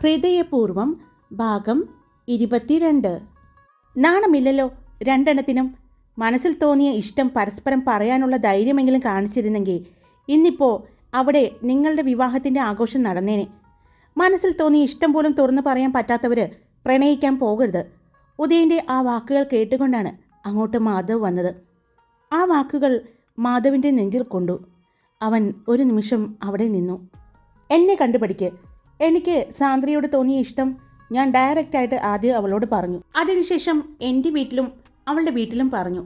ഹൃദയപൂർവം ഭാഗം ഇരുപത്തിരണ്ട്. നാണമില്ലല്ലോ രണ്ടെണ്ണത്തിനും. മനസ്സിൽ തോന്നിയ ഇഷ്ടം പരസ്പരം പറയാനുള്ള ധൈര്യമെങ്കിലും കാണിച്ചിരുന്നെങ്കിൽ ഇന്നിപ്പോൾ അവിടെ നിങ്ങളുടെ വിവാഹത്തിന്റെ ആഘോഷം നടന്നേനെ. മനസ്സിൽ തോന്നിയ ഇഷ്ടം പോലും തുറന്നു പറയാൻ പറ്റാത്തവർ പ്രണയിക്കാൻ പോകരുത്. ഉദയന്റെ ആ വാക്കുകൾ കേട്ടുകൊണ്ടാണ് അങ്ങോട്ട് മാധവ് വന്നത്. ആ വാക്കുകൾ മാധവിന്റെ നെഞ്ചിൽ കൊണ്ടു. അവൻ ഒരു നിമിഷം അവിടെ നിന്നു. എന്നെ കണ്ടുപഠിക്ക്. എനിക്ക് സാന്ദ്രയോട് തോന്നിയ ഇഷ്ടം ഞാൻ ഡയറക്റ്റായിട്ട് ആദ്യം അവളോട് പറഞ്ഞു. അതിനുശേഷം എന്റെ വീട്ടിലും അവളുടെ വീട്ടിലും പറഞ്ഞു.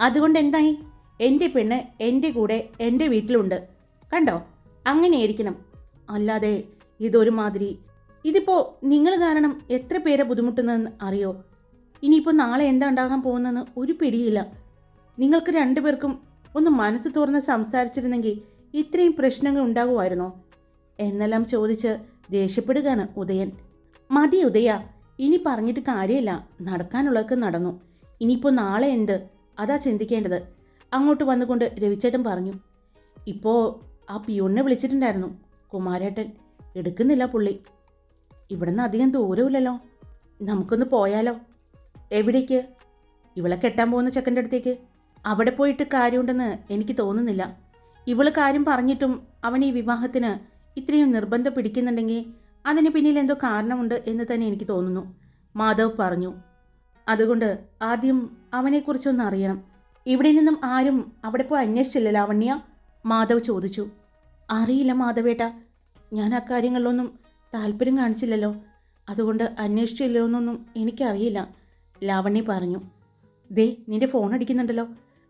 അതുകൊണ്ട് എന്തായി? എന്റെ പെണ്ണ് എന്റെ കൂടെ എന്റെ വീട്ടിലുണ്ട്. കണ്ടോ? അങ്ങനെയായിരിക്കണം. അല്ലാതെ ഇതൊരുമാതിരി ഇതിപ്പോൾ നിങ്ങൾ കാരണം എത്ര പേരെ ബുദ്ധിമുട്ടുന്നതെന്ന് അറിയോ? ഇനിയിപ്പോൾ നാളെ എന്താ ഉണ്ടാകാൻ പോകുന്നതെന്ന് ഒരു പിടിയില്ല. നിങ്ങൾക്ക് രണ്ടുപേർക്കും ഒന്ന് മനസ്സ് തുറന്ന് സംസാരിച്ചിരുന്നെങ്കിൽ ഇത്രയും പ്രശ്നങ്ങൾ ഉണ്ടാകുമായിരുന്നോ? എന്നെല്ലാം ചോദിച്ച് ദേഷ്യപ്പെടുകയാണ് ഉദയൻ. മതി ഉദയ ഇനി പറഞ്ഞിട്ട് കാര്യമില്ല. നടക്കാനുള്ളതൊക്കെ നടന്നു. ഇനിയിപ്പോൾ നാളെ എന്ത്? അതാ ചിന്തിക്കേണ്ടത്. അങ്ങോട്ട് വന്നുകൊണ്ട് രവിച്ചേട്ടൻ പറഞ്ഞു ഇപ്പോൾ ആ പിയൂണിനെ വിളിച്ചിട്ടുണ്ടായിരുന്നു കുമാരേട്ടൻ. എടുക്കുന്നില്ല പുള്ളി. ഇവിടുന്ന് അധികം ദൂരമില്ലല്ലോ നമുക്കൊന്ന് പോയാലോ? എവിടേക്ക്? ഇവളെ കെട്ടാൻ പോകുന്ന ചെക്കന്റെ അടുത്തേക്ക്. അവിടെ പോയിട്ട് കാര്യമുണ്ടെന്ന് എനിക്ക് തോന്നുന്നില്ല. ഇവൾ കാര്യം പറഞ്ഞിട്ടും അവൻ ഈ വിവാഹത്തിന് ഇത്രയും നിർബന്ധം പിടിക്കുന്നുണ്ടെങ്കിൽ അതിന് പിന്നിൽ എന്തോ കാരണമുണ്ട് എന്ന് തന്നെ എനിക്ക് തോന്നുന്നു. മാധവ് പറഞ്ഞു അതുകൊണ്ട് ആദ്യം അവനെക്കുറിച്ചൊന്ന് അറിയണം. ഇവിടെ നിന്നും ആരും അവിടെ പോയി അന്വേഷിച്ചില്ല ലാവണ്യ. മാധവ് ചോദിച്ചു. അറിയില്ല മാധവേട്ട ഞാൻ അക്കാര്യങ്ങളിലൊന്നും താല്പര്യം കാണിച്ചില്ലല്ലോ. അതുകൊണ്ട് അന്വേഷിച്ചില്ലോ എന്നൊന്നും എനിക്കറിയില്ല ലാവണ്യ പറഞ്ഞു. ദേ നിന്റെ ഫോൺ അടിക്കുന്നുണ്ടല്ലോ.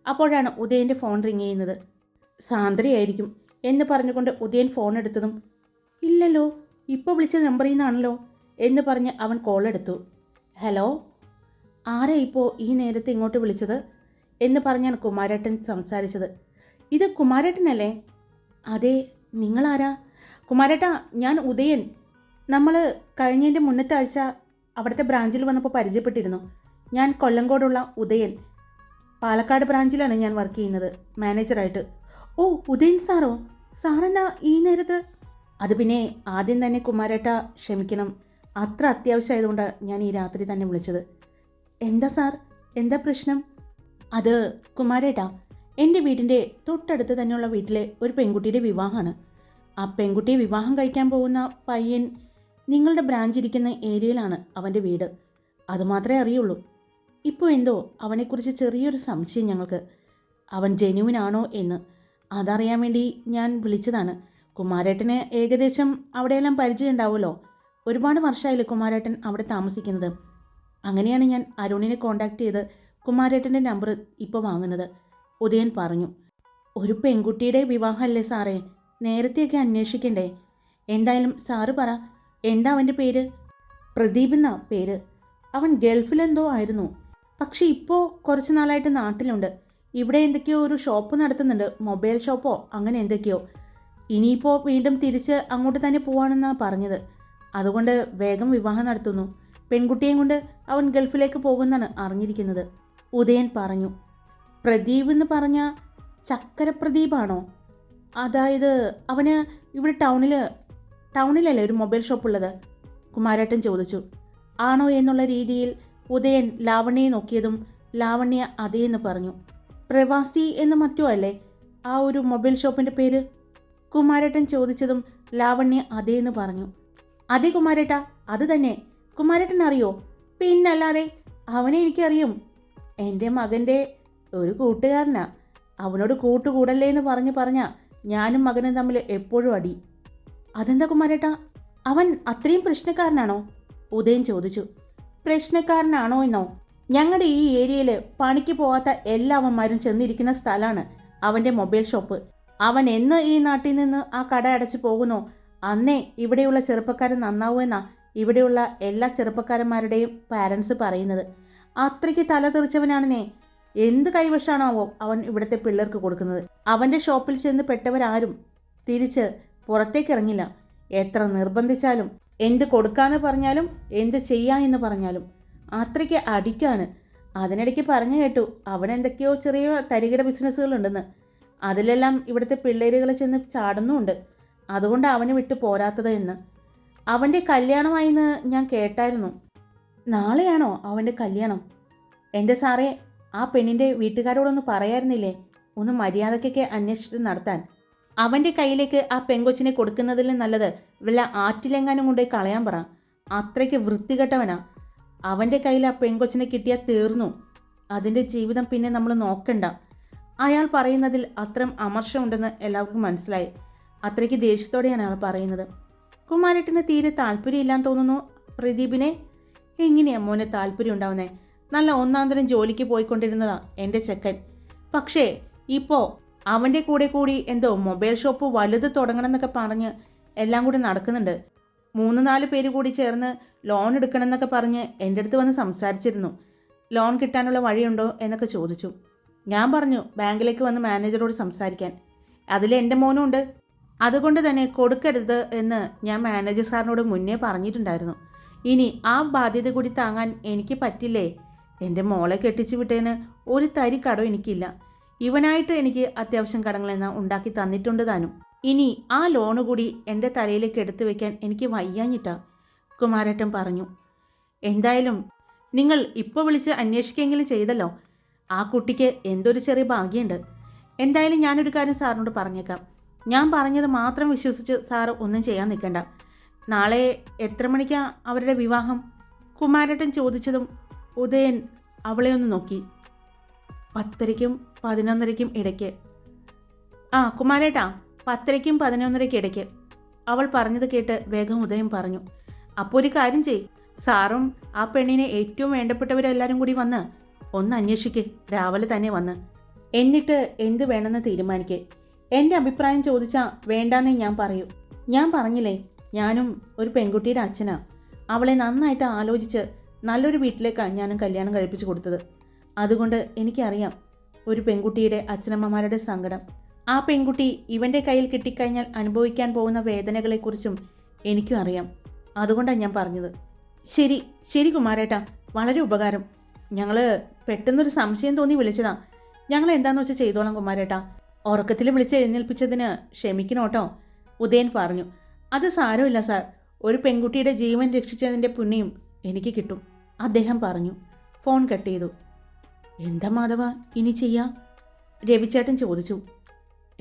അപ്പോഴാണ് ഉദയന്റെ ഫോൺ റിങ് ചെയ്യുന്നത്. സാന്ദ്രയായിരിക്കും. എന്ന് പറഞ്ഞുകൊണ്ട് ഉദയൻ ഫോൺ എടുത്തതും ഇല്ലല്ലോ ഇപ്പോൾ വിളിച്ച നമ്പറിൽ നിന്നാണല്ലോ എന്ന് പറഞ്ഞ് അവൻ കോൾ എടുത്തു. ഹലോ ആരാ ഇപ്പോൾ ഈ നേരത്തെ ഇങ്ങോട്ട് വിളിച്ചത്? എന്ന് പറഞ്ഞാണ് കുമാരേട്ടൻ സംസാരിച്ചത്. ഇത് കുമാരേട്ടനല്ലേ? അതെ നിങ്ങളാരാ? കുമാരേട്ടാ ഞാൻ ഉദയൻ. നമ്മൾ കഴിഞ്ഞതിന്റെ മുന്നത്തെ ആഴ്ച അവിടുത്തെ ബ്രാഞ്ചിൽ വന്നപ്പോൾ പരിചയപ്പെട്ടിരുന്നു. ഞാൻ കൊല്ലങ്കോടുള്ള ഉദയൻ. പാലക്കാട് ബ്രാഞ്ചിലാണ് ഞാൻ വർക്ക് ചെയ്യുന്നത് മാനേജറായിട്ട് ഓ ഉദയൻ സാറോ സാറെന്നാ ഈ നേരത്ത്? അത് പിന്നെ ആദ്യം തന്നെ കുമാരേട്ട ക്ഷമിക്കണം. അത്ര അത്യാവശ്യമായതുകൊണ്ട് ഞാൻ ഈ രാത്രി തന്നെ വിളിച്ചത്. എന്താ സാർ? എന്താ പ്രശ്നം? അത് കുമാരേട്ടാ എന്റെ വീടിന്റെ തൊട്ടടുത്ത് തന്നെയുള്ള വീട്ടിലെ ഒരു പെൺകുട്ടിയുടെ വിവാഹമാണ്. ആ പെൺകുട്ടിയെ വിവാഹം കഴിക്കാൻ പോകുന്ന പയ്യൻ നിങ്ങളുടെ ബ്രാഞ്ച് ഇരിക്കുന്ന ഏരിയയിലാണ് അവന്റെ വീട്. അതുമാത്രമേ അറിയുള്ളൂ. ഇപ്പോൾ എന്തോ അവനെക്കുറിച്ച് ചെറിയൊരു സംശയം ഞങ്ങൾക്ക്. അവൻ ജെനുവിനാണോ എന്ന്. അതറിയാൻ വേണ്ടി ഞാൻ വിളിച്ചതാണ്. കുമാരേട്ടന് ഏകദേശം അവിടെയെല്ലാം പരിചയം ഉണ്ടാവുമല്ലോ ഒരുപാട് വർഷമായില്ലേ കുമാരേട്ടൻ അവിടെ താമസിക്കുന്നത്. അങ്ങനെയാണ് ഞാൻ അരുണിനെ കോണ്ടാക്ട് ചെയ്ത് കുമാരേട്ടന്റെ നമ്പർ ഇപ്പോൾ വാങ്ങുന്നത്. ഉദയൻ പറഞ്ഞു ഒരു പെൺകുട്ടിയുടെ വിവാഹമല്ലേ സാറേ? നേരത്തെയൊക്കെ അന്വേഷിക്കണ്ടേ? എന്തായാലും സാറ് പറ എന്താ അവന്റെ പേര്? പ്രദീപ് പേര്. അവൻ ഗൾഫിലെന്തോ ആയിരുന്നു. പക്ഷെ ഇപ്പോൾ കുറച്ച് നാളായിട്ട് നാട്ടിലുണ്ട്. ഇവിടെ എന്തൊക്കെയോ ഒരു ഷോപ്പ് നടത്തുന്നുണ്ട്. മൊബൈൽ ഷോപ്പോ അങ്ങനെ എന്തൊക്കെയോ. ഇനിയിപ്പോൾ വീണ്ടും തിരിച്ച് അങ്ങോട്ട് തന്നെ പോവാണെന്നാണ് പറഞ്ഞത്. അതുകൊണ്ട് വേഗം വിവാഹം നടത്തുന്നു. പെൺകുട്ടിയെയും കൊണ്ട് അവൻ ഗൾഫിലേക്ക് പോകുമെന്നാണ് അറിഞ്ഞിരിക്കുന്നത്. ഉദയൻ പറഞ്ഞു പ്രദീപ് എന്ന് പറഞ്ഞ ചക്കര പ്രദീപാണോ അതായത് അവന് ഇവിടെ ടൗണിൽ ടൗണിലല്ലേ ഒരു മൊബൈൽ ഷോപ്പ് ഉള്ളത് കുമാരേട്ടൻ ചോദിച്ചു. ആണോ എന്നുള്ള രീതിയിൽ ഉദയൻ ലാവണ്യയെ നോക്കിയതും ലാവണ്യ അതേന്ന് പറഞ്ഞു. പ്രവാസി എന്ന് മറ്റോ അല്ലേ? ആ ഒരു മൊബൈൽ ഷോപ്പിന്റെ പേര് കുമാരേട്ടൻ ചോദിച്ചതും ലാവണ്യ അതേന്ന് പറഞ്ഞു. അതെ കുമാരേട്ട അത് തന്നെ. കുമാരേട്ടൻ അറിയോ? പിന്നല്ലാതെ അവനെ എനിക്കറിയും. എന്റെ മകന്റെ ഒരു കൂട്ടുകാരനാ. അവനോട് കൂട്ടുകൂടല്ലേ എന്ന് പറഞ്ഞ് പറഞ്ഞ ഞാനും മകനും തമ്മിൽ എപ്പോഴും അടി. അതെന്താ കുമാരേട്ട? അവൻ അത്രയും പ്രശ്നക്കാരനാണോ? ഉദയൻ ചോദിച്ചു. പ്രശ്നക്കാരനാണോ എന്നോ? ഞങ്ങളുടെ ഈ ഏരിയയിൽ പണിക്ക് പോകാത്ത എല്ലാ അവന്മാരും ചെന്നിരിക്കുന്ന സ്ഥലമാണ് അവന്റെ മൊബൈൽ ഷോപ്പ്. അവൻ എന്ന് ഈ നാട്ടിൽ നിന്ന് ആ കട അടച്ചു പോകുന്നോ? അന്നേ ഇവിടെയുള്ള ചെറുപ്പക്കാരൻ നന്നാവുമെന്നാ ഇവിടെയുള്ള എല്ലാ ചെറുപ്പക്കാരന്മാരുടെയും പാരൻസ് പറയുന്നത്. അത്രയ്ക്ക് തല തെറിച്ചവനാണെന്നേ. എന്ത് കൈവശാണാവോ അവൻ ഇവിടുത്തെ പിള്ളേർക്ക് കൊടുക്കുന്നത്. അവന്റെ ഷോപ്പിൽ ചെന്ന് പെട്ടവരാരും തിരിച്ച് പുറത്തേക്ക് ഇറങ്ങില്ല എത്ര നിർബന്ധിച്ചാലും എന്ത് കൊടുക്കാന്ന് പറഞ്ഞാലും എന്ത് ചെയ്യാ എന്ന് പറഞ്ഞാലും അത്രയ്ക്ക് അഡിക്റ്റാണ്. അതിനിടയ്ക്ക് പറഞ്ഞു കേട്ടു അവിടെ എന്തൊക്കെയോ ചെറിയ തരികിട ബിസിനസ്സുകളുണ്ടെന്ന്. അതിലെല്ലാം ഇവിടുത്തെ പിള്ളേരുകൾ ചെന്ന് ചാടുന്നുമുണ്ട്. അതുകൊണ്ട് അവന് വിട്ടു പോരാത്തത് എന്ന്. അവന്റെ കല്യാണമായിന്ന് ഞാൻ കേട്ടായിരുന്നു. നാളെയാണോ അവന്റെ കല്യാണം? എന്റെ സാറേ ആ പെണ്ണിന്റെ വീട്ടുകാരോടൊന്ന് പറയായിരുന്നില്ലേ? ഒന്ന് മര്യാദക്കൊക്കെ അന്വേഷിച്ച് നടത്താൻ. അവന്റെ കയ്യിലേക്ക് ആ പെങ്കൊച്ചിനെ കൊടുക്കുന്നതിലും നല്ലത് വല്ല ആറ്റിലെങ്ങാനും കൊണ്ടുപോയി കളയാൻ പറ. അത്രയ്ക്ക് വൃത്തികെട്ടവനാ. അവന്റെ കയ്യിൽ ആ പെങ്കൊച്ചിനെ കിട്ടിയാൽ തീർന്നു. അതിന്റെ ജീവിതം പിന്നെ നമ്മൾ നോക്കണ്ട. അയാൾ പറയുന്നതിൽ അത്രയും അമർഷമുണ്ടെന്ന് എല്ലാവർക്കും മനസ്സിലായി. അത്രയ്ക്ക് ദേഷ്യത്തോടെയാണ് അയാൾ പറയുന്നത്. കുമാരേട്ടന് തീരെ താല്പര്യമില്ലാന്ന് തോന്നുന്നു പ്രദീപിനെ. എങ്ങനെയാ മോനെ താല്പര്യം ഉണ്ടാവുന്നേ? നല്ല ഒന്നാന്തരം ജോലിക്ക് പോയിക്കൊണ്ടിരുന്നതാ എന്റെ ചെക്കൻ. പക്ഷേ ഇപ്പോൾ അവന്റെ കൂടെ കൂടി എന്തോ മൊബൈൽ ഷോപ്പ് വലുത് തുടങ്ങണം എന്നൊക്കെ പറഞ്ഞ് എല്ലാം കൂടി നടക്കുന്നുണ്ട്. മൂന്ന് നാല് പേര് കൂടി ചേർന്ന് ലോൺ എടുക്കണം എന്നൊക്കെ പറഞ്ഞ് എന്റെ അടുത്ത് വന്ന് സംസാരിച്ചിരുന്നു. ലോൺ കിട്ടാനുള്ള വഴിയുണ്ടോ എന്നൊക്കെ ചോദിച്ചു. ഞാൻ പറഞ്ഞു ബാങ്കിലേക്ക് വന്ന് മാനേജറോട് സംസാരിക്കാൻ. അതിൽ എന്റെ മോനും ഉണ്ട്. അതുകൊണ്ട് തന്നെ കൊടുക്കരുത് എന്ന് ഞാൻ മാനേജർ സാറിനോട് മുന്നേ പറഞ്ഞിട്ടുണ്ടായിരുന്നു. ഇനി ആ ബാധ്യത കൂടി താങ്ങാൻ എനിക്ക് പറ്റില്ലേ? എന്റെ മോളെ കെട്ടിച്ചു വിട്ടതിന് ഒരു തരി കടം എനിക്കില്ല. ഇവനായിട്ട് എനിക്ക് അത്യാവശ്യം കടങ്ങളെന്ന ഉണ്ടാക്കി തന്നിട്ടുണ്ട് താനും. ഇനി ആ ലോണ് കൂടി എന്റെ തലയിലേക്ക് എടുത്തു വെക്കാൻ എനിക്ക് വയ്യാഞ്ഞിട്ടാ കുമാരേട്ടൻ പറഞ്ഞു. എന്തായാലും നിങ്ങൾ ഇപ്പോൾ വിളിച്ച് അന്വേഷിക്കെങ്കിലും ചെയ്തല്ലോ? ആ കുട്ടിക്ക് എന്തൊരു ചെറിയ ഭാഗ്യമുണ്ട് എന്തായാലും ഞാനൊരു കാര്യം സാറിനോട് പറഞ്ഞേക്കാം. ഞാൻ പറഞ്ഞത് മാത്രം വിശ്വസിച്ച് സാർ ഒന്നും ചെയ്യാൻ നിൽക്കണ്ട. നാളെ എത്ര മണിക്കാണ് അവരുടെ വിവാഹം? കുമാരേട്ടൻ ചോദിച്ചതും ഉദയൻ അവളെ ഒന്ന് നോക്കി. പത്തരയ്ക്കും പതിനൊന്നരയ്ക്കും ഇടയ്ക്ക്. ആ കുമാരേട്ടാ പത്തരയ്ക്കും പതിനൊന്നരയ്ക്ക് ഇടയ്ക്ക്. അവൾ പറഞ്ഞത് കേട്ട് വേഗം ഉദയം പറഞ്ഞു. അപ്പോൾ ഒരു കാര്യം ചെയ് സാറും ആ പെണ്ണിനെ ഏറ്റവും വേണ്ടപ്പെട്ടവരെല്ലാവരും കൂടി വന്ന് ഒന്ന് അന്വേഷിക്ക്. രാവിലെ തന്നെ വന്ന്. എന്നിട്ട് എന്ത് വേണമെന്ന് തീരുമാനിക്കേ. എന്റെ അഭിപ്രായം ചോദിച്ചാൽ വേണ്ടാന്നേ ഞാൻ പറയൂ. ഞാൻ പറഞ്ഞില്ലേ ഞാനും ഒരു പെൺകുട്ടിയുടെ അച്ഛനാ. അവളെ നന്നായിട്ട് ആലോചിച്ച് നല്ലൊരു വീട്ടിലേക്കാണ് ഞാനും കല്യാണം കഴിപ്പിച്ചു കൊടുത്തത്. അതുകൊണ്ട് എനിക്കറിയാം ഒരു പെൺകുട്ടിയുടെ അച്ഛനമ്മമാരുടെ സങ്കടം. ആ പെൺകുട്ടി ഇവന്റെ കയ്യിൽ കിട്ടിക്കഴിഞ്ഞാൽ അനുഭവിക്കാൻ പോകുന്ന വേദനകളെക്കുറിച്ചും എനിക്കും അറിയാം. അതുകൊണ്ടാണ് ഞാൻ പറഞ്ഞത്. ശരി ശരി കുമാരേട്ടാ. വളരെ ഉപകാരം. ഞങ്ങൾ പെട്ടെന്നൊരു സംശയം തോന്നി വിളിച്ചതാ. ഞങ്ങൾ എന്താണെന്ന് വെച്ചാൽ ചെയ്തോളാം കുമാരേട്ടാ. ഉറക്കത്തിൽ വിളിച്ച് എഴുന്നേൽപ്പിച്ചതിന് ക്ഷമിക്കണോട്ടോ ഉദയൻ പറഞ്ഞു. അത് സാരമില്ല സാർ. ഒരു പെൺകുട്ടിയുടെ ജീവൻ രക്ഷിച്ചതിന്റെ പുണ്യം എനിക്ക് കിട്ടും. അദ്ദേഹം പറഞ്ഞു. ഫോൺ കട്ട് ചെയ്തു. എന്താ മാധവ ഇനി ചെയ്യാം? രവിചേട്ടൻ ചോദിച്ചു.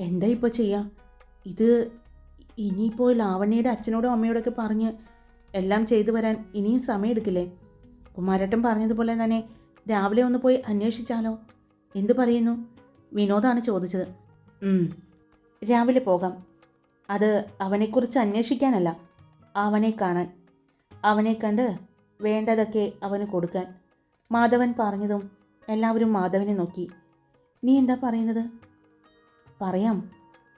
എന്താ ഇപ്പോൾ ചെയ്യുക ഇത് ഇനിയിപ്പോൾ ലാവണ്യയുടെ അച്ഛനോടും അമ്മയോടൊക്കെ പറഞ്ഞ് എല്ലാം ചെയ്തു വരാൻ ഇനിയും സമയമെടുക്കില്ലേ? കുമാരട്ടൻ പറഞ്ഞതുപോലെ തന്നെ രാവിലെ ഒന്ന് പോയി അന്വേഷിച്ചാലോ? എന്തു പറയുന്നു? വിനോദാണ് ചോദിച്ചത്. "ഉം, രാവിലെ പോകാം. അത് അവനെക്കുറിച്ച് അന്വേഷിക്കാനല്ല അവനെ കാണാൻ. അവനെ കണ്ട് വേണ്ടതൊക്കെ അവന് കൊടുക്കാൻ. മാധവൻ പറഞ്ഞതും എല്ലാവരും മാധവനെ നോക്കി. നീ എന്താ പറയുന്നത്? പറയാം.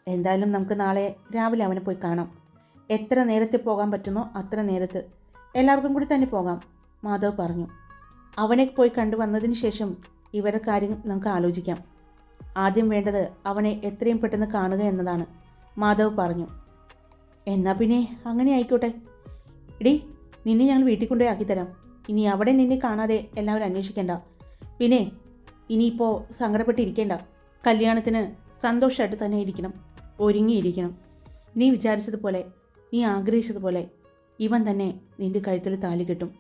എന്തായാലും നമുക്ക് നാളെ രാവിലെ അവനെ പോയി കാണാം. എത്ര നേരത്തെ പോകാൻ പറ്റുന്നോ അത്ര നേരത്ത് എല്ലാവർക്കും കൂടി തന്നെ പോകാം മാധവ് പറഞ്ഞു. അവനെ പോയി കണ്ടു വന്നതിന് ശേഷം ഇവരുടെ കാര്യം നമുക്ക് ആലോചിക്കാം. ആദ്യം വേണ്ടത് അവനെ എത്രയും പെട്ടെന്ന് കാണുക എന്നതാണ് മാധവ് പറഞ്ഞു. എന്നാ പിന്നെ അങ്ങനെ ആയിക്കോട്ടെ. ഇടി നിന്നെ ഞങ്ങൾ വീട്ടിൽ കൊണ്ടുപോയി ആക്കിത്തരാം. ഇനി അവിടെ നിന്നെ കാണാതെ എല്ലാവരും അന്വേഷിക്കണ്ട. പിന്നെ ഇനിയിപ്പോൾ സങ്കടപ്പെട്ടിരിക്കേണ്ട. കല്യാണത്തിന് സന്തോഷമായിട്ട് തന്നെ ഇരിക്കണം ഒരുങ്ങിയിരിക്കണം. നീ വിചാരിച്ചതുപോലെ നീ ആഗ്രഹിച്ചതുപോലെ ഇവൻ തന്നെ നിന്റെ കഴുത്തിൽ താലി കിട്ടും.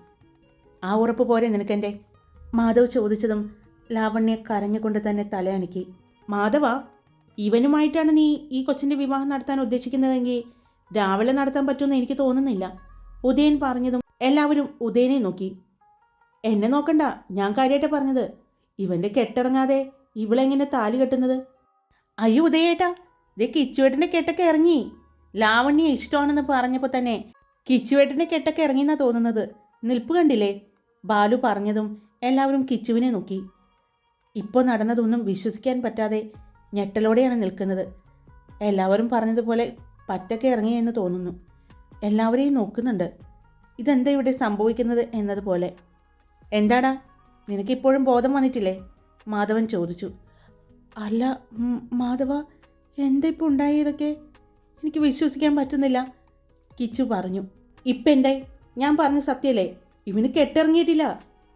ആ ഉറപ്പ് പോരെ നിനക്കെന്റെ? മാധവ് ചോദിച്ചതും ലാവണ്യ കരഞ്ഞുകൊണ്ട് തന്നെ തലയണക്കി മാധവ ഇവനുമായിട്ടാണ് നീ ഈ കൊച്ചിന്റെ വിവാഹം നടത്താൻ ഉദ്ദേശിക്കുന്നതെങ്കിൽ രാവിലെ നടത്താൻ പറ്റുമെന്ന് എനിക്ക് തോന്നുന്നില്ല. ഉദയൻ പറഞ്ഞതും എല്ലാവരും ഉദയനെ നോക്കി. എന്നെ നോക്കണ്ട ഞാൻ കാര്യമായിട്ട് പറഞ്ഞത്. ഇവന്റെ കെട്ടിറങ്ങാതെ ഇവളെങ്ങനെ താലി കെട്ടുന്നത്? അയ്യോ ഉദയേട്ടാ ഇതേ കിച്ചുവേട്ടന്റെ കെട്ടൊക്കെ ഇറങ്ങി. ലാവണ്യ ഇഷ്ടമാണെന്ന് പറഞ്ഞപ്പോൾ തന്നെ കിച്ചുവേട്ടന്റെ കെട്ടൊക്കെ ഇറങ്ങിയെന്നാ തോന്നുന്നത്. നിൽപ്പ് കണ്ടില്ലേ? ബാലു പറഞ്ഞതും എല്ലാവരും കിച്ചുവിനെ നോക്കി. ഇപ്പോൾ നടന്നതൊന്നും വിശ്വസിക്കാൻ പറ്റാതെ ഞെട്ടലോടെയാണ് നിൽക്കുന്നത്. എല്ലാവരും പറഞ്ഞതുപോലെ പറ്റൊക്കെ ഇറങ്ങിയെന്ന് തോന്നുന്നു. എല്ലാവരെയും നോക്കുന്നുണ്ട്. ഇതെന്താ ഇവിടെ സംഭവിക്കുന്നത് എന്നതുപോലെ. എന്താടാ? നിനക്കിപ്പോഴും ബോധം വന്നിട്ടില്ലേ? മാധവൻ ചോദിച്ചു. അല്ല മാധവ എന്താ ഇപ്പോൾ ഉണ്ടായതൊക്കെ എനിക്ക് വിശ്വസിക്കാൻ പറ്റുന്നില്ല. കിച്ചു പറഞ്ഞു ഇപ്പം എന്തേ ഞാൻ പറഞ്ഞ സത്യല്ലേ? ഇവന് കെട്ടിറങ്ങിയിട്ടില്ല.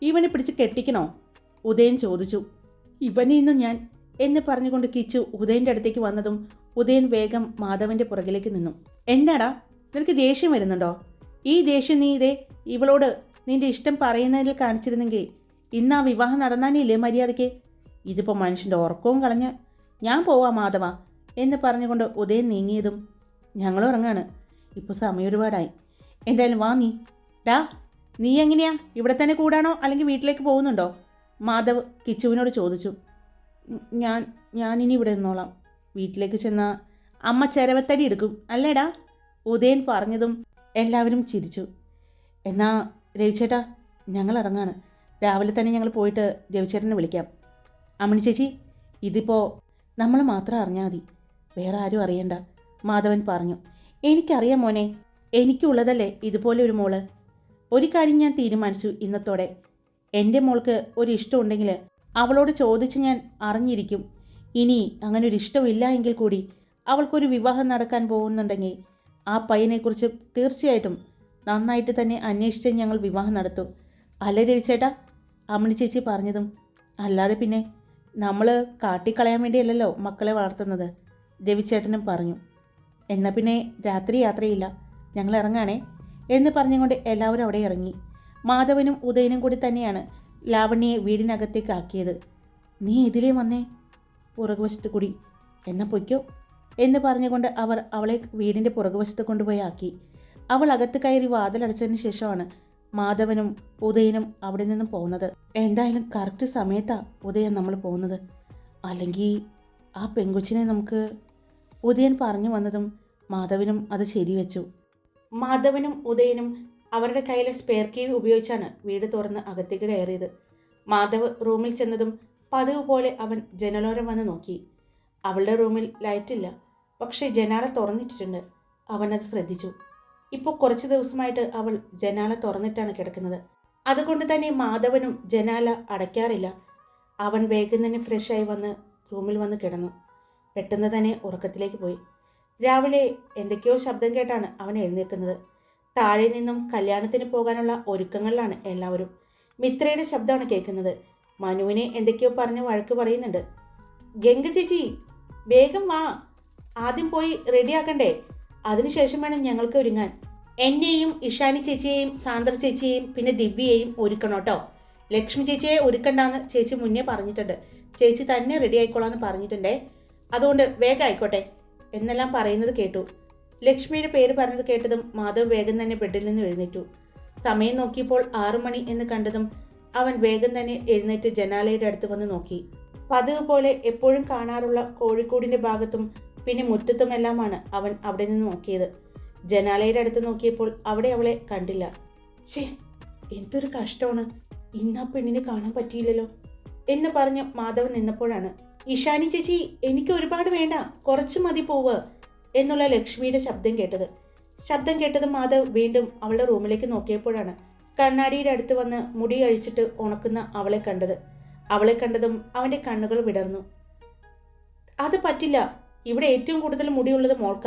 ഇവനെ പിടിച്ച് കെട്ടിക്കണോ? ഉദയൻ ചോദിച്ചു. ഇവനെ ഇന്ന് ഞാൻ എന്ന് പറഞ്ഞുകൊണ്ട് കിച്ചു ഉദയന്റെ അടുത്തേക്ക് വന്നതും ഉദയൻ വേഗം മാധവന്റെ പുറകിലേക്ക് നിന്നു. എന്താടാ? നിനക്ക് ദേഷ്യം വരുന്നുണ്ടോ? ഈ ദേഷ്യം നീ ഇതേ ഇവളോട് നിന്റെ ഇഷ്ടം പറയുന്നതിൽ കാണിച്ചിരുന്നെങ്കിൽ ഇന്ന് ആ വിവാഹം നടന്നാനില്ലേ മര്യാദയ്ക്ക്? ഇതിപ്പോൾ മനുഷ്യന്റെ ഉറക്കവും കളഞ്ഞ് ഞാൻ പോവാ മാധവ എന്ന് പറഞ്ഞുകൊണ്ട് ഉദയം നീങ്ങിയതും ഞങ്ങൾ ഉറങ്ങാണ്. ഇപ്പോൾ സമയം ഒരുപാടായി. എന്തായാലും വാ നീ. ഡാ നീ എങ്ങനെയാ? ഇവിടെ തന്നെ കൂടാണോ? അല്ലെങ്കിൽ വീട്ടിലേക്ക് പോകുന്നുണ്ടോ? മാധവ് കിച്ചുവിനോട് ചോദിച്ചു. ഞാൻ ഞാനിനി ഇവിടെ നിന്നോളാം. വീട്ടിലേക്ക് ചെന്ന അമ്മ ചെരവത്തടി എടുക്കും. അല്ലേടാ ഉദയൻ പറഞ്ഞതും എല്ലാവരും ചിരിച്ചു. എന്നാ രവിചേട്ടാ ഞങ്ങൾ ഇറങ്ങാണ്. രാവിലെ തന്നെ ഞങ്ങൾ പോയിട്ട് രവിചേട്ടനെ വിളിക്കാം. അമ്മണി ചേച്ചി ഇതിപ്പോൾ നമ്മൾ മാത്രം അറിഞ്ഞാൽ മതി. വേറെ ആരും അറിയണ്ട. മാധവൻ പറഞ്ഞു. എനിക്കറിയാം മോനെ എനിക്കുള്ളതല്ലേ ഇതുപോലെ ഒരു മോൾ. ഒരു കാര്യം ഞാൻ തീരുമാനിച്ചു ഇന്നത്തോടെ. എന്റെ മോൾക്ക് ഒരു ഇഷ്ടമുണ്ടെങ്കിൽ അവളോട് ചോദിച്ച് ഞാൻ അറിഞ്ഞിരിക്കും. ഇനി അങ്ങനെ ഒരു ഇഷ്ടമില്ല എങ്കിൽ കൂടി അവൾക്കൊരു വിവാഹം നടക്കാൻ പോകുന്നുണ്ടെങ്കിൽ ആ പയ്യനെക്കുറിച്ച് തീർച്ചയായിട്ടും നന്നായിട്ട് തന്നെ അന്വേഷിച്ച് ഞങ്ങൾ വിവാഹം നടത്തും. അല്ല രവിച്ചേട്ടാ? അമ്മണി ചേച്ചി പറഞ്ഞതും. അല്ലാതെ പിന്നെ നമ്മൾ കാട്ടിക്കളയാൻ വേണ്ടിയല്ലല്ലോ മക്കളെ വളർത്തുന്നത്. രവിചേട്ടനും പറഞ്ഞു. എന്നാൽ പിന്നെ രാത്രി യാത്രയില്ല. ഞങ്ങൾ ഇറങ്ങാണേ എന്ന് പറഞ്ഞുകൊണ്ട് എല്ലാവരും അവിടെ ഇറങ്ങി. മാധവനും ഉദയനും കൂടി തന്നെയാണ് ലാവണ്യയെ വീടിനകത്തേക്ക് ആക്കിയത്. നീ ഇതിലേ വന്നേ. പുറകുവശത്ത് കൂടി. എന്നാ പൊയ്ക്കോ. എന്ന് പറഞ്ഞുകൊണ്ട് അവർ അവളെ വീടിന്റെ പുറകുവശത്ത് കൊണ്ടുപോയി ആക്കി. അവൾ അകത്ത് കയറി വാതിലടച്ചതിന് ശേഷമാണ് മാധവനും ഉദയനും അവിടെ നിന്നും പോകുന്നത്. എന്തായാലും കറക്റ്റ് സമയത്താണ് ഉദയൻ നമ്മൾ പോകുന്നത്. അല്ലെങ്കിൽ ആ പെങ്കുച്ചിനെ നമുക്ക് ഉദയൻ പറഞ്ഞു വന്നതും മാധവനും അത് ശരിവെച്ചു. മാധവനും ഉദയനും അവരുടെ കയ്യിലെ സ്പെയർ കീ ഉപയോഗിച്ചാണ് വീട് തുറന്ന് അകത്തേക്ക് കയറിയത്. മാധവ് റൂമിൽ ചെന്നതും പതിവ് പോലെ അവൻ ജനലോരം വന്ന് നോക്കി. അവളുടെ റൂമിൽ ലൈറ്റില്ല പക്ഷേ ജനാല തുറന്നിട്ടിട്ടുണ്ട്. അവനത് ശ്രദ്ധിച്ചു. ഇപ്പോൾ കുറച്ച് ദിവസമായിട്ട് അവൾ ജനാല തുറന്നിട്ടാണ് കിടക്കുന്നത്. അതുകൊണ്ട് തന്നെ മാധവനും ജനാല അടയ്ക്കാറില്ല. അവൻ വേഗം തന്നെ ഫ്രഷായി വന്ന് റൂമിൽ വന്ന് കിടന്നു. പെട്ടെന്ന് തന്നെ ഉറക്കത്തിലേക്ക് പോയി. രാവിലെ എന്തൊക്കെയോ ശബ്ദം കേട്ടാണ് അവൻ എഴുന്നേൽക്കുന്നത്. താഴെ നിന്നും കല്യാണത്തിന് പോകാനുള്ള ഒരുക്കങ്ങളിലാണ് എല്ലാവരും. മിത്രയുടെ ശബ്ദമാണ് കേൾക്കുന്നത്. മനുവിനെ എന്തൊക്കെയോ പറഞ്ഞ് വഴക്ക് പറയുന്നുണ്ട്. ഗംഗ ചേച്ചി വേഗം വാ. ആദ്യം പോയി റെഡിയാക്കണ്ടേ അതിനുശേഷം വേണം ഞങ്ങൾക്ക് ഒരുങ്ങാൻ. എന്നെയും ഇഷാനി ചേച്ചിയെയും സാന്ദ്ര ചേച്ചിയെയും പിന്നെ ദിവ്യയെയും ഒരുക്കണം കേട്ടോ. ലക്ഷ്മി ചേച്ചിയെ ഒരുക്കണ്ടെന്ന് ചേച്ചി മുന്നേ പറഞ്ഞിട്ടുണ്ട്. ചേച്ചി തന്നെ റെഡി ആയിക്കോളാന്ന് പറഞ്ഞിട്ടുണ്ടേ. അതുകൊണ്ട് വേഗം ആയിക്കോട്ടെ. എന്നെല്ലാം പറയുന്നത് കേട്ടു. ലക്ഷ്മിയുടെ പേര് പറഞ്ഞത് കേട്ടതും മാധവ് വേഗം തന്നെ ബെഡിൽ നിന്ന് എഴുന്നേറ്റു. സമയം നോക്കിയപ്പോൾ ആറു മണി എന്ന് കണ്ടതും അവൻ വേഗം തന്നെ എഴുന്നേറ്റ് ജനാലയുടെ അടുത്ത് വന്ന് നോക്കി. പതിവ് പോലെ എപ്പോഴും കാണാറുള്ള കോഴിക്കോടിന്റെ ഭാഗത്തും പിന്നെ മുറ്റത്തുമെല്ലാമാണ് അവൻ അവിടെ നിന്ന് നോക്കിയത്. ജനാലയുടെ അടുത്ത് നോക്കിയപ്പോൾ അവിടെ അവളെ കണ്ടില്ല. ഛേ എന്തൊരു കഷ്ടമാണ്. ഇന്ന് ആ പെണ്ണിനെ കാണാൻ പറ്റിയില്ലല്ലോ. എന്ന് പറഞ്ഞ് മാധവൻ നിന്നപ്പോഴാണ് ഇഷാനി ചേച്ചി എനിക്ക് ഒരുപാട് വേണ്ട. കുറച്ച് മതി പോവ് എന്നുള്ള ലക്ഷ്മിയുടെ ശബ്ദം കേട്ടത്. ശബ്ദം കേട്ടത് മാധവ് വീണ്ടും അവളുടെ റൂമിലേക്ക് നോക്കിയപ്പോഴാണ് കണ്ണാടിയുടെ അടുത്ത് വന്ന് മുടി അഴിച്ചിട്ട് ഉണക്കുന്ന അവളെ കണ്ടത്. അവളെ കണ്ടതും അവന്റെ കണ്ണുകൾ വിടർന്നു. അത് പറ്റില്ല. ഇവിടെ ഏറ്റവും കൂടുതൽ മുടിയുള്ളത് മോൾക്ക.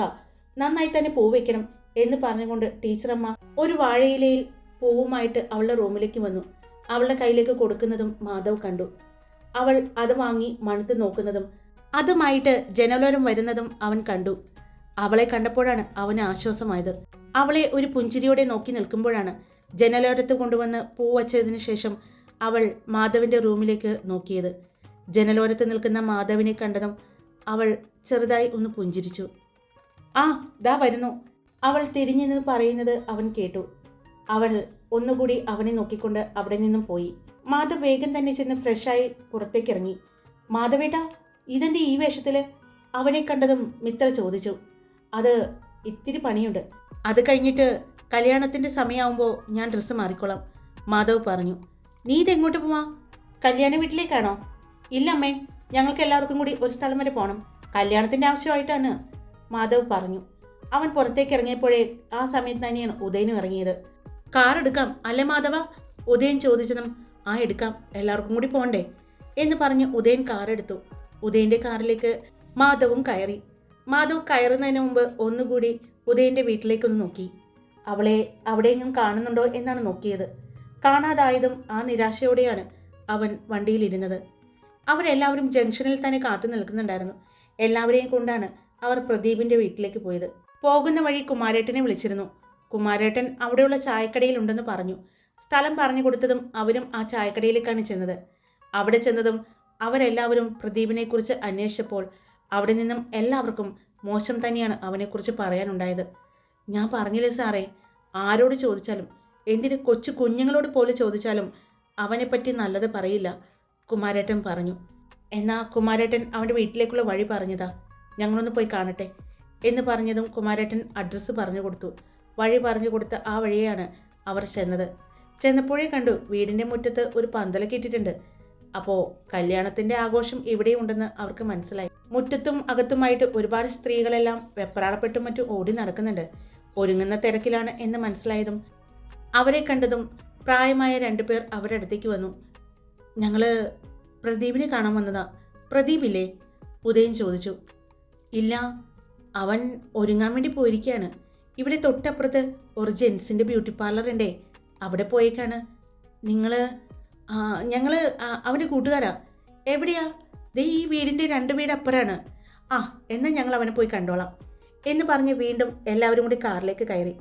നന്നായി തന്നെ പൂ വെക്കണം എന്ന് പറഞ്ഞുകൊണ്ട് ടീച്ചറമ്മ ഒരു വാഴയിലയിൽ പൂവുമായിട്ട് അവളുടെ റൂമിലേക്ക് വന്നു. അവളുടെ കയ്യിലേക്ക് കൊടുക്കുന്നതും മാധവ് കണ്ടു. അവൾ അത് വാങ്ങി മണത്ത് നോക്കുന്നതും അതുമായിട്ട് ജനലോരം വരുന്നതും അവൻ കണ്ടു. അവളെ കണ്ടപ്പോഴാണ് അവന് ആശ്വാസമായത്. അവളെ ഒരു പുഞ്ചിരിയോടെ നോക്കി നിൽക്കുമ്പോഴാണ് ജനലോരത്ത് കൊണ്ടുവന്ന് പൂ വച്ചതിന് ശേഷം അവൾ മാധവിന്റെ റൂമിലേക്ക് നോക്കിയത്. ജനലോരത്ത് നിൽക്കുന്ന മാധവിനെ കണ്ടതും അവൾ ചെറുതായി ഒന്ന് പുഞ്ചിരിച്ചു. ആ ദാ വരുന്നു. അവൾ തിരിഞ്ഞു നിന്ന് പറയുന്നത് അവൻ കേട്ടു. അവൾ ഒന്നുകൂടി അവനെ നോക്കിക്കൊണ്ട് അവിടെ നിന്നും പോയി. മാധവ് വേഗം തന്നെ ചെന്ന് ഫ്രഷായി പുറത്തേക്ക് ഇറങ്ങി ഇതെന്റെ ഇതെന്ത് ഈ വേഷത്തിൽ അവനെ കണ്ടതും മിത്ര ചോദിച്ചു. അത് ഇത്തിരി പണിയുണ്ട്. അത് കഴിഞ്ഞിട്ട് കല്യാണത്തിന്റെ സമയമാകുമ്പോൾ ഞാൻ ഡ്രസ്സ് മാറിക്കോളാം മാധവ് പറഞ്ഞു. നീ ഇതെങ്ങോട്ട് പോവാ? കല്യാണ വീട്ടിലേക്കാണോ? ഇല്ല അമ്മേ. ഞങ്ങൾക്ക് എല്ലാവർക്കും കൂടി ഒരു സ്ഥലം വരെ പോകണം കല്യാണത്തിന്റെ ആവശ്യമായിട്ടാണ് മാധവ് പറഞ്ഞു. അവൻ പുറത്തേക്ക് ഇറങ്ങിയപ്പോഴേ ആ സമയത്ത് തന്നെയാണ് ഉദയനും ഇറങ്ങിയത്. കാർ എടുക്കാം അല്ലേ മാധവ? ഉദയൻ ചോദിച്ചതും ആ എടുക്കാം എല്ലാവർക്കും കൂടി പോകണ്ടേ എന്ന് പറഞ്ഞ് ഉദയൻ കാർ എടുത്തു. ഉദയന്റെ കാറിലേക്ക് മാധവും കയറി. മാധവ് കയറുന്നതിന് മുമ്പ് ഒന്നുകൂടി ഉദയന്റെ വീട്ടിലേക്കൊന്ന് നോക്കി. അവളെ അവിടെയെങ്കിലും കാണുന്നുണ്ടോ? എന്നാണ് നോക്കിയത്. കാണാതായതും ആ നിരാശയോടെയാണ് അവൻ വണ്ടിയിലിരുന്നത്. അവരെല്ലാവരും ജംഗ്ഷനിൽ തന്നെ കാത്തു നിൽക്കുന്നുണ്ടായിരുന്നു. എല്ലാവരെയും കൊണ്ടാണ് അവർ പ്രദീപിന്റെ വീട്ടിലേക്ക് പോയത്. പോകുന്ന വഴി കുമാരേട്ടനെ വിളിച്ചിരുന്നു. കുമാരേട്ടൻ അവിടെയുള്ള ചായക്കടയിലുണ്ടെന്ന് പറഞ്ഞു. സ്ഥലം പറഞ്ഞു കൊടുത്തതും അവരും ആ ചായക്കടയിലേക്കാണ് ചെന്നത്. അവിടെ ചെന്നതും അവരെല്ലാവരും പ്രദീപിനെക്കുറിച്ച് അന്വേഷിച്ചപ്പോൾ അവിടെ നിന്നും എല്ലാവർക്കും മോശം തന്നെയാണ് അവനെക്കുറിച്ച് പറയാനുണ്ടായത്. ഞാൻ പറഞ്ഞില്ലേ സാറേ ആരോട് ചോദിച്ചാലും എന്തിന് കൊച്ചു കുഞ്ഞുങ്ങളോട് പോലും ചോദിച്ചാലും അവനെപ്പറ്റി നല്ലത് പറയില്ല. കുമാരേട്ടൻ പറഞ്ഞു. എന്നാ കുമാരേട്ടൻ അവന്റെ വീട്ടിലേക്കുള്ള വഴി പറഞ്ഞതാ. ഞങ്ങളൊന്ന് പോയി കാണട്ടെ എന്ന് പറഞ്ഞതും കുമാരേട്ടൻ അഡ്രസ്സ് പറഞ്ഞു കൊടുത്തു. വഴി പറഞ്ഞു കൊടുത്ത ആ വഴിയാണ് അവർ ചെന്നത്. ചെന്നപ്പോഴേ കണ്ടു വീടിന്റെ മുറ്റത്ത് ഒരു പന്തലൊക്കെ ഇട്ടിട്ടുണ്ട്. അപ്പോൾ കല്യാണത്തിന്റെ ആഘോഷം ഇവിടെയും ഉണ്ടെന്ന് അവർക്ക് മനസ്സിലായി. മുറ്റത്തും അകത്തുമായിട്ട് ഒരുപാട് സ്ത്രീകളെല്ലാം വെപ്രാളപ്പെട്ടും മറ്റും ഓടി നടക്കുന്നുണ്ട്. ഒരുങ്ങുന്ന തിരക്കിലാണ് എന്ന് മനസ്സിലായതും അവരെ കണ്ടതും പ്രായമായ രണ്ടുപേർ അവരുടെ അടുത്തേക്ക് വന്നു. ഞങ്ങൾ പ്രദീപിനെ കാണാൻ വന്നതാ. പ്രദീപില്ലേ? ഉദയൻ ചോദിച്ചു. ഇല്ല അവൻ ഒരുങ്ങാൻ വേണ്ടി പോയിരിക്കുകയാണ് ഇവിടെ തൊട്ടപ്പുറത്ത് ഒരു ജെൻസിന്റെ ബ്യൂട്ടി പാർലർ ഉണ്ടേ. അവിടെ പോയേക്കാണ്. നിങ്ങൾ ഞങ്ങൾ അവന്റെ കൂട്ടുകാരാ. എവിടെയാ? ദേ ഈ വീടിന്റെ രണ്ട് വീട് അപ്പുറമാണ് ആ എന്നാൽ ഞങ്ങൾ അവനെ പോയി കണ്ടോളാം എന്ന് പറഞ്ഞ് വീണ്ടും എല്ലാവരും കൂടി കാറിലേക്ക് കയറി.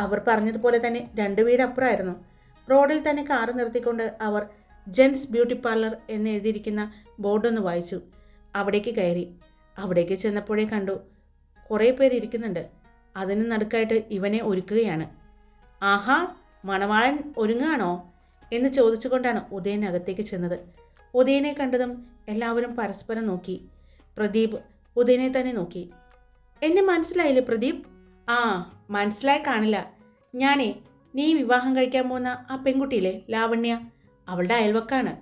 അവർ പറഞ്ഞതുപോലെ തന്നെ രണ്ട് വീട് അപ്പുറമായിരുന്നു റോഡിൽ തന്നെ കാറ് നിർത്തിക്കൊണ്ട് അവർ ജെൻസ് ബ്യൂട്ടി പാർലർ എന്ന് എഴുതിയിരിക്കുന്ന ബോർഡൊന്ന് വായിച്ചു. അവിടേക്ക് കയറി. അവിടേക്ക് ചെന്നപ്പോഴേ കണ്ടു. കുറേ പേർ ഇരിക്കുന്നുണ്ട്. അതിന് നടുക്കായിട്ട് ഇവനെ ഒരുക്കുകയാണ്. ആഹാ മണവാളൻ ഒരുങ്ങാണോ എന്ന് ചോദിച്ചുകൊണ്ടാണ് ഉദയൻ അകത്തേക്ക് ചെന്നത്. ഉദയനെ കണ്ടതും എല്ലാവരും പരസ്പരം നോക്കി. പ്രദീപ് ഉദയനെ തന്നെ നോക്കി. എന്നെ മനസ്സിലായില്ലേ പ്രദീപ്? ആ മനസ്സിലായി കാണില്ല. ഞാനേ നീ വിവാഹം കഴിക്കാൻ പോകുന്ന ആ പെൺകുട്ടിയില്ലേ ലാവണ്യ? അവളുടെ അയൽവക്കാണ്.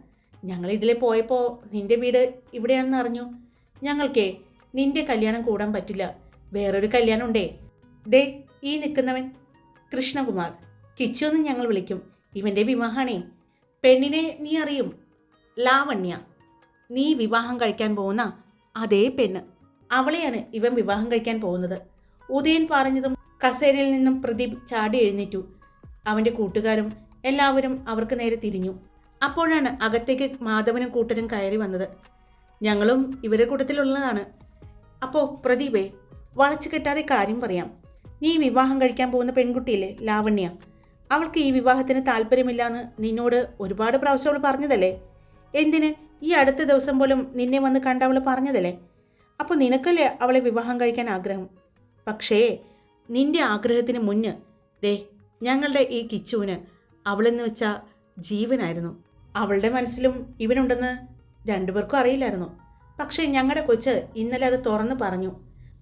ഞങ്ങൾ ഇതിലെ പോയപ്പോൾ നിന്റെ വീട് ഇവിടെയാണെന്ന് അറിഞ്ഞു. ഞങ്ങൾക്കേ നിന്റെ കല്യാണം കൂടാൻ പറ്റില്ല. വേറൊരു കല്യാണം ഉണ്ടേ ദേ ഈ നിൽക്കുന്നവൻ. കൃഷ്ണകുമാർ കിച്ചുവെന്ന് ഞങ്ങൾ വിളിക്കും. ഇവന്റെ വിവാഹമാണേ. പെണ്ണിനെ നീ അറിയും. ലാവണ്യ നീ വിവാഹം കഴിക്കാൻ പോകുന്ന അതേ പെണ്ണ്. അവളെയാണ് ഇവൻ വിവാഹം കഴിക്കാൻ പോകുന്നത്. ഉദയൻ പറഞ്ഞതും കസേരയിൽ നിന്നും പ്രദീപ് ചാടി എഴുന്നേറ്റു. അവന്റെ കൂട്ടുകാരും എല്ലാവരും അവർക്ക് നേരെ തിരിഞ്ഞു. അപ്പോഴാണ് അകത്തേക്ക് മാധവനും കൂട്ടരും കയറി വന്നത്. ഞങ്ങളും ഇവരുടെ കൂട്ടത്തിലുള്ളതാണ്. അപ്പോൾ പ്രദീപേ വളച്ചു കെട്ടാതെ കാര്യം പറയാം. നീ വിവാഹം കഴിക്കാൻ പോകുന്ന പെൺകുട്ടിയില്ലേ ലാവണ്യ? അവൾക്ക് ഈ വിവാഹത്തിന് താല്പര്യമില്ല എന്ന് നിന്നോട് ഒരുപാട് പ്രാവശ്യം അവൾ പറഞ്ഞതല്ലേ? എന്തിന്? ഈ അടുത്ത ദിവസം പോലും നിന്നെ വന്ന് കണ്ട അവൾ പറഞ്ഞതല്ലേ? അപ്പോൾ നിനക്കല്ലേ അവളെ വിവാഹം കഴിക്കാൻ ആഗ്രഹം? പക്ഷേ നിന്റെ ആഗ്രഹത്തിന് മുന്ന് ദേ ഞങ്ങളുടെ ഈ കിച്ചുവിന് അവളെന്ന് വെച്ചാൽ ജീവനായിരുന്നു. അവളുടെ മനസ്സിലും ഇവനുണ്ടെന്ന് രണ്ടുപേർക്കും അറിയില്ലായിരുന്നു. പക്ഷേ ഞങ്ങളുടെ കൊച്ച് ഇന്നലെ അത് തുറന്ന് പറഞ്ഞു.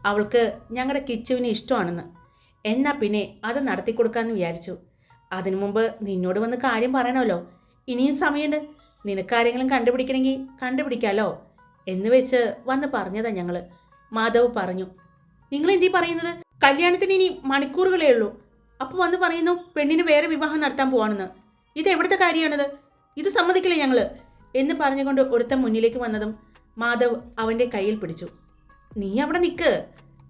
അവൾക്ക് ഞങ്ങളുടെ കിച്ചുവിന് ഇഷ്ടമാണെന്ന്. എന്നാൽ പിന്നെ അത് നടത്തി കൊടുക്കാമെന്ന് വിചാരിച്ചു. അതിനു മുമ്പ് നിന്നോട് വന്ന് കാര്യം പറയണമല്ലോ. ഇനിയും സമയമുണ്ട്. നിനക്കാരെങ്കിലും കണ്ടുപിടിക്കണമെങ്കിൽ കണ്ടുപിടിക്കാമല്ലോ എന്ന് വെച്ച് വന്ന് പറഞ്ഞതാ ഞങ്ങൾ മാധവ് പറഞ്ഞു. നിങ്ങൾ എന്തീ പറയുന്നത്? കല്യാണത്തിന് ഇനി മണിക്കൂറുകളേ ഉള്ളൂ. അപ്പോൾ വന്ന് പറയുന്നു പെണ്ണിന് വേറെ വിവാഹം നടത്താൻ പോവാണെന്ന്. ഇത് എവിടുത്തെ കാര്യമാണിത് ഇത് സമ്മതിക്കില്ല ഞങ്ങൾ എന്ന് പറഞ്ഞുകൊണ്ട് ഒരുത്ത മുന്നിലേക്ക് വന്നതും മാധവ് അവന്റെ കയ്യിൽ പിടിച്ചു. നീ അവിടെ നിൽക്ക്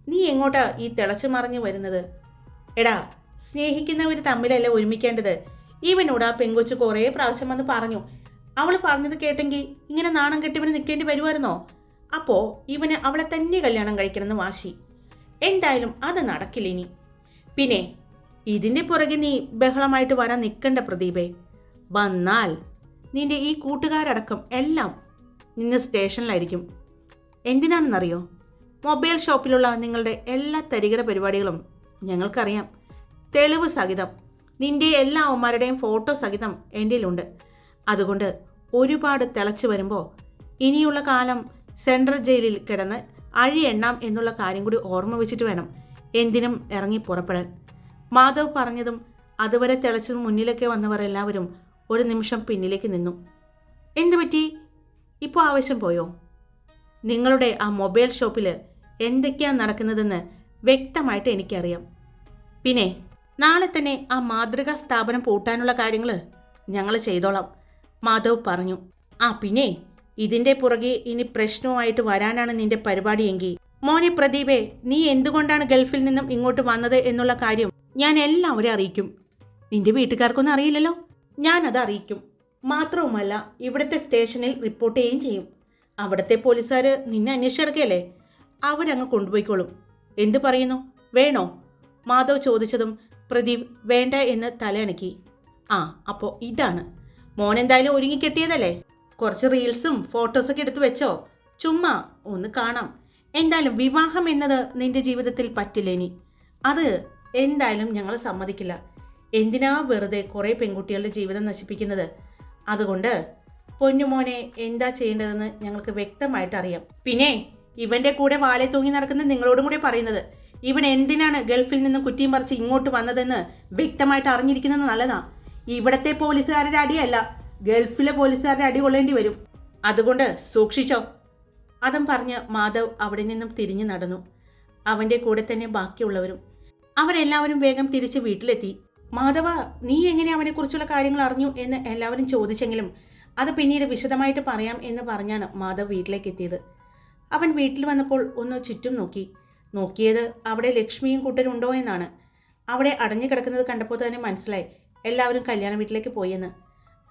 നീ എങ്ങോട്ടാ ഈ തിളച്ചു മറിഞ്ഞു വരുന്നത്? എടാ സ്നേഹിക്കുന്നവർ തമ്മിലല്ല ഒരുമിക്കേണ്ടത്? ഇവനോട് ആ പെങ്കൊച്ച് കുറേ പ്രാവശ്യം വന്ന് പറഞ്ഞു. അവൾ പറഞ്ഞത് കേട്ടെങ്കിൽ ഇങ്ങനെ നാണം കെട്ടിവന് നിൽക്കേണ്ടി വരുമായിരുന്നോ അപ്പോൾ ഇവന് അവളെ തന്നെ കല്യാണം കഴിക്കണമെന്ന് വാശി. എന്തായാലും അത് നടക്കില്ല ഇനി. പിന്നെ ഇതിന്റെ പുറകെ നീ ബഹളമായിട്ട് വരാൻ നിൽക്കണ്ട പ്രദീപേ. വന്നാൽ നിന്റെ ഈ കൂട്ടുകാരടക്കം എല്ലാം നിന്ന് സ്റ്റേഷനിലായിരിക്കും. എന്തിനാണെന്നറിയോ? മൊബൈൽ ഷോപ്പിലുള്ള നിങ്ങളുടെ എല്ലാ തരികിട പരിപാടികളും ഞങ്ങൾക്കറിയാം. തെളിവ് സഹിതം. നിന്റെ എല്ലാ അവന്മാരുടെയും ഫോട്ടോ സഹിതം എന്റെ അതുകൊണ്ട് ഒരുപാട് തിളച്ചു വരുമ്പോൾ ഇനിയുള്ള കാലം സെൻട്രൽ ജയിലിൽ കിടന്ന് അഴി എണ്ണാം എന്നുള്ള കാര്യം കൂടി ഓർമ്മ വെച്ചിട്ട് വേണം എന്തിനും ഇറങ്ങി പുറപ്പെടാൻ. മാധവ് പറഞ്ഞതും അതുവരെ തിളച്ചതും മുന്നിലൊക്കെ വന്നവർ എല്ലാവരും ഒരു നിമിഷം പിന്നിലേക്ക് നിന്നു. എന്തു പറ്റി? ഇപ്പോൾ ആവശ്യം പോയോ? നിങ്ങളുടെ ആ മൊബൈൽ ഷോപ്പിൽ എന്തൊക്കെയാണ് നടക്കുന്നതെന്ന് വ്യക്തമായിട്ട് എനിക്കറിയാം. പിന്നെ നാളെ തന്നെ ആ മാതൃകാ സ്ഥാപനം പൂട്ടാനുള്ള കാര്യങ്ങൾ ഞങ്ങൾ ചെയ്തോളാം മാധവ് പറഞ്ഞു. ആ പിന്നെ ഇതിന്റെ പുറകെ ഇനി പ്രശ്നവുമായിട്ട് വരാനാണ് നിന്റെ പരിപാടിയെങ്കിൽ മോനെ പ്രദീപേ നീ എന്തുകൊണ്ടാണ് ഗൾഫിൽ നിന്നും ഇങ്ങോട്ട് വന്നത് എന്നുള്ള കാര്യം ഞാൻ എല്ലാവരും അറിയിക്കും. നിന്റെ വീട്ടുകാർക്കൊന്നും അറിയില്ലല്ലോ? ഞാനത് അറിയിക്കും മാത്രവുമല്ല ഇവിടുത്തെ സ്റ്റേഷനിൽ റിപ്പോർട്ട് ചെയ്യുകയും ചെയ്യും. അവിടുത്തെ പോലീസുകാർ നിന്നെ അന്വേഷിച്ചെടുക്കുകയല്ലേ അവരങ്ങ് കൊണ്ടുപോയിക്കോളും. എന്തു പറയുന്നു? വേണോ? മാധവ് ചോദിച്ചതും പ്രദീപ് വേണ്ട എന്ന് തലയണക്കി. ആ അപ്പോൾ ഇതാണ്. മോൻ എന്തായാലും ഒരുങ്ങിക്കെട്ടിയതല്ലേ? കുറച്ച് റീൽസും ഫോട്ടോസൊക്കെ എടുത്തു വെച്ചോ? ചുമ്മാ ഒന്ന് കാണാം. എന്തായാലും വിവാഹം എന്നത് നിന്റെ ജീവിതത്തിൽ പറ്റില്ല ഇനി അത് എന്തായാലും ഞങ്ങൾ സമ്മതിക്കില്ല. എന്തിനാ വെറുതെ കുറേ പെൺകുട്ടികളുടെ ജീവിതം നശിപ്പിക്കുന്നത്? അതുകൊണ്ട് പൊന്നുമോനെ എന്താ ചെയ്യേണ്ടതെന്ന് ഞങ്ങൾക്ക് വ്യക്തമായിട്ട് അറിയാം പിന്നെ ഇവന്റെ കൂടെ വാലെ തൂങ്ങി നടക്കുന്ന നിങ്ങളോടും കൂടി പറയുന്നത് ഇവൻ എന്തിനാണ് ഗൾഫിൽ നിന്നും കുറ്റിയും പറിച്ച് ഇങ്ങോട്ട് വന്നതെന്ന് വ്യക്തമായിട്ട് അറിഞ്ഞിരിക്കുന്നത് നല്ലതാ. ഇവിടത്തെ പോലീസുകാരുടെ അടിയല്ല ഗൾഫിലെ പോലീസുകാരുടെ അടി കൊള്ളേണ്ടി വരും. അതുകൊണ്ട് സൂക്ഷിച്ചോ. അതും പറഞ്ഞ് മാധവ് അവിടെ നിന്നും തിരിഞ്ഞു നടന്നു. അവന്റെ കൂടെ തന്നെ ബാക്കിയുള്ളവരും അവരെല്ലാവരും വേഗം തിരിച്ച് വീട്ടിലെത്തി. മാധവ നീ എങ്ങനെ അവനെക്കുറിച്ചുള്ള കാര്യങ്ങൾ അറിഞ്ഞു എന്ന് എല്ലാവരും ചോദിച്ചെങ്കിലും അത് പിന്നീട് വിശദമായിട്ട് പറയാം എന്ന് പറഞ്ഞാണ് മാധവ് വീട്ടിലേക്ക് എത്തിയത്. അവൻ വീട്ടിൽ വന്നപ്പോൾ ഒന്ന് ചുറ്റും നോക്കി. നോക്കിയത് അവിടെ ലക്ഷ്മിയും കൂട്ടരുണ്ടോ എന്നാണ്. അവിടെ അടഞ്ഞു കിടക്കുന്നത് കണ്ടപ്പോൾ തന്നെ മനസ്സിലായി എല്ലാവരും കല്യാണ വീട്ടിലേക്ക് പോയെന്ന്.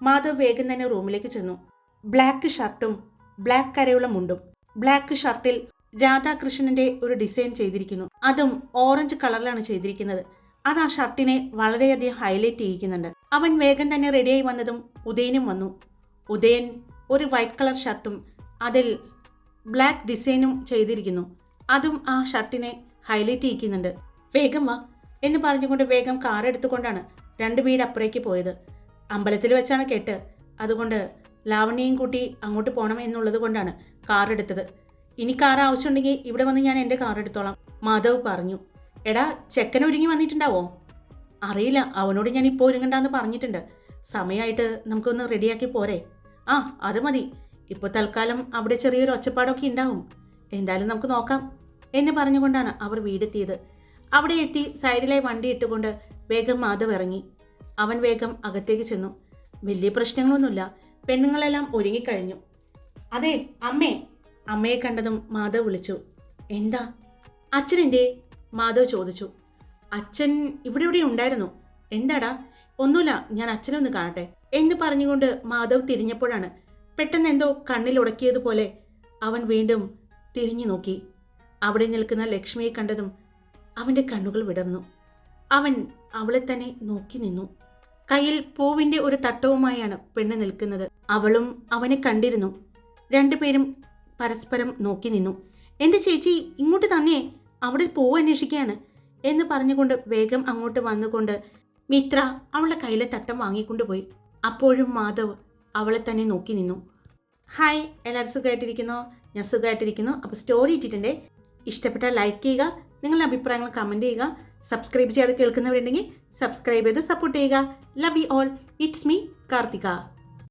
മാധവ് വേഗം തന്നെ റൂമിലേക്ക് ചെന്നു. ബ്ലാക്ക് ഷർട്ടും ബ്ലാക്ക് കരയുള്ള മുണ്ടും. ബ്ലാക്ക് ഷർട്ടിൽ രാധാകൃഷ്ണന്റെ ഒരു ഡിസൈൻ ചെയ്തിരിക്കുന്നു. അതും ഓറഞ്ച് കളറിലാണ് ചെയ്തിരിക്കുന്നത്. അത് ആ ഷർട്ടിനെ വളരെയധികം ഹൈലൈറ്റ് ചെയ്യിക്കുന്നുണ്ട്. അവൻ വേഗം തന്നെ റെഡിയായി വന്നതും ഉദയനും വന്നു. ഉദയൻ ഒരു വൈറ്റ് കളർ ഷർട്ടും അതിൽ ബ്ലാക്ക് ഡിസൈനും ചെയ്തിരിക്കുന്നു. അതും ആ ഷർട്ടിനെ ഹൈലൈറ്റ് ചെയ്യിക്കുന്നുണ്ട്. വേഗം വാ എന്ന് പറഞ്ഞുകൊണ്ട് വേഗം കാർ എടുത്തുകൊണ്ടാണ് രണ്ട് വീട് അപ്പുറേക്ക് പോയത്. അമ്പലത്തിൽ വെച്ചാണ് കേട്ട്. അതുകൊണ്ട് ലാവണ്യയും കൂട്ടി അങ്ങോട്ട് പോകണം എന്നുള്ളത് കൊണ്ടാണ് കാർ എടുത്തത്. ഇനി കാർ ആവശ്യമുണ്ടെങ്കിൽ ഇവിടെ വന്ന് ഞാൻ എന്റെ കാർ എടുത്തോളാം. മാധവ് പറഞ്ഞു. എടാ ചെക്കൻ ഒരുങ്ങി വന്നിട്ടുണ്ടാവോ? അറിയില്ല അവനോട് ഞാൻ ഇപ്പോൾ ഒരുങ്ങണ്ടെന്ന് പറഞ്ഞിട്ടുണ്ട്. സമയമായിട്ട് നമുക്കൊന്ന് റെഡിയാക്കി പോരെ. ആ അത് മതി. ഇപ്പോൾ തൽക്കാലം അവിടെ ചെറിയൊരു ഒച്ചപ്പാടൊക്കെ ഉണ്ടാവും. എന്തായാലും നമുക്ക് നോക്കാം. എന്ന് പറഞ്ഞുകൊണ്ടാണ് അവർ വീടെത്തിയത്. അവിടെ എത്തി സൈഡിലായി വണ്ടി ഇട്ടുകൊണ്ട് വേഗം മാധവ് ഇറങ്ങി. അവൻ വേഗം അകത്തേക്ക് ചെന്നു. വലിയ പ്രശ്നങ്ങളൊന്നുമില്ല. പെണ്ണുങ്ങളെല്ലാം ഒരുങ്ങിക്കഴിഞ്ഞു. അതെ അമ്മേ. അമ്മയെ കണ്ടതും മാധവ് വിളിച്ചു. എന്താ? അച്ഛൻ എന്തേ മാധവ് ചോദിച്ചു. അച്ഛൻ ഇവിടെ ഇവിടെ ഉണ്ടായിരുന്നു. എന്താടാ? ഒന്നുമില്ല ഞാൻ അച്ഛനെ ഒന്ന് കാണട്ടെ. എന്ന് പറഞ്ഞുകൊണ്ട് മാധവ് തിരിഞ്ഞപ്പോഴാണ് പെട്ടെന്ന് എന്തോ കണ്ണിൽ ഉടക്കിയതുപോലെ അവൻ വീണ്ടും തിരിഞ്ഞു നോക്കി. അവിടെ നിൽക്കുന്ന ലക്ഷ്മിയെ കണ്ടതും അവന്റെ കണ്ണുകൾ വിടർന്നു. അവൻ അവളെ തന്നെ നോക്കി നിന്നു. കയ്യിൽ പൂവിന്റെ ഒരു തട്ടവുമായാണ് പെണ്ണ് നിൽക്കുന്നത്. അവളും അവനെ കണ്ടിരുന്നു. രണ്ടുപേരും പരസ്പരം നോക്കി നിന്നു. എന്റെ ചേച്ചി ഇങ്ങോട്ട് തന്നേ. അവിടെ പൂവ് അന്വേഷിക്കുകയാണ് എന്ന് പറഞ്ഞുകൊണ്ട് വേഗം അങ്ങോട്ട് വന്നുകൊണ്ട് മിത്ര അവളുടെ കയ്യിലെ തട്ടം വാങ്ങിക്കൊണ്ടുപോയി അപ്പോഴും മാധവ് അവളെ തന്നെ നോക്കി നിന്നു. ഹായ് എല്ലാവരും സുഖമായിട്ടിരിക്കുന്നോ? ഞാൻ സുഖമായിട്ടിരിക്കുന്നു. അപ്പോൾ സ്റ്റോറി ഇട്ടിട്ടുണ്ട്. ഇഷ്ടപ്പെട്ട ലൈക്ക് ചെയ്യുക നിങ്ങളുടെ അഭിപ്രായങ്ങൾ കമന്റ് ചെയ്യുക. സബ്സ്ക്രൈബ് ചെയ്യാതെ കേൾക്കുന്നവരുണ്ടെങ്കിൽ സബ്സ്ക്രൈബ് ചെയ്ത് സപ്പോർട്ട് ചെയ്യുക. Love you all it's me Karthika